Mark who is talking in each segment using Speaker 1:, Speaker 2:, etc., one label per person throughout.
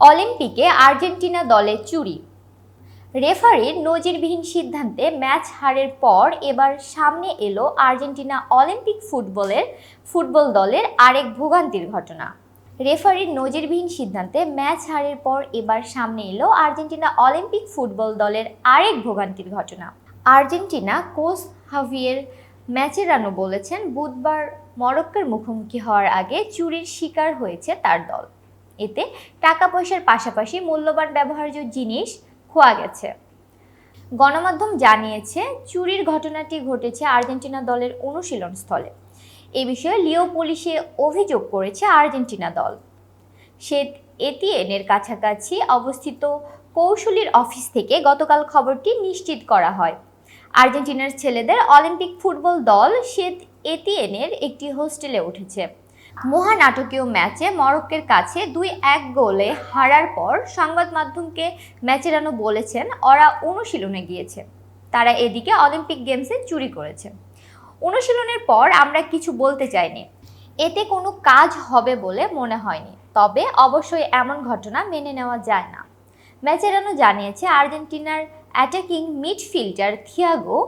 Speaker 1: অলিম্পিকে আর্জেন্টিনা দলে চুরি। রেফারির নজিরবিহীন সিদ্ধান্তে ম্যাচ হারের পর এবার সামনে এলো আর্জেন্টিনা অলিম্পিক ফুটবলের ফুটবল দলের আরেক ভোগান্তির ঘটনা। রেফারির নজিরবিহীন সিদ্ধান্তে ম্যাচ হারের পর এবার সামনে এলো আর্জেন্টিনা অলিম্পিক ফুটবল দলের আরেক ভোগান্তির ঘটনা। আর্জেন্টিনা কোচ হাভিয়ের ম্যাচেরানো বলেছেন, বুধবার মরক্কোর মুখোমুখি হওয়ার আগে চুরির শিকার হয়েছে তার দল। এতে টাকা পয়সার পাশাপাশি মূল্যবান ব্যবহার্য জিনিস খোয়া গেছে। গণমাধ্যম জানিয়েছে, চুরির ঘটনাটি ঘটেছে আর্জেন্টিনা দলের অনুশীলন স্থলে। এ বিষয়ে লিও পুলিশে অভিযোগ করেছে আর্জেন্টিনা দল। সে এটিএনের কাছাকাছি অবস্থিত কৌশলীর অফিস থেকে গতকাল খবরটি নিশ্চিত করা হয়। আর্জেন্টিনার ছেলেদের অলিম্পিক ফুটবল দল শ্বেত এটিএনের একটি হোস্টেলে উঠেছে। মহানাটকীয় ম্যাচে মরক্কের কাছে দুই এক গোলে হারার পর সংবাদ মাধ্যমকে ম্যাচেরানো বলেছেন, ওরা অনুশীলনে গিয়েছে। তারা এদিকে অলিম্পিক গেমসে চুরি করেছে। অনুশীলনের পর আমরা কিছু বলতে চাইনি। এতে কোনো কাজ হবে বলে মনে হয়নি। তবে অবশ্যই এমন ঘটনা মেনে নেওয়া যায় না। ম্যাচেরানো জানিয়েছে আর্জেন্টিনার অ্যাটাকিং মিডফিল্ডার থিয়াগো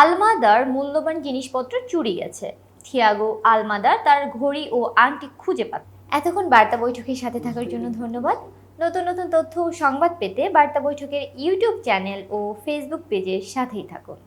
Speaker 1: আলমাদার মূল্যবান জিনিসপত্র চুরি গেছে। থিয়াগো আলমাদা তার ঘড়ি ও আংটি খুঁজে পান এতক্ষণ বার্তা বৈঠকের সাথে থাকার জন্য ধন্যবাদ। নতুন নতুন তথ্য ও সংবাদ পেতে বার্তা বৈঠকের ইউটিউব চ্যানেল ও ফেসবুক পেজের সাথেই থাকুন।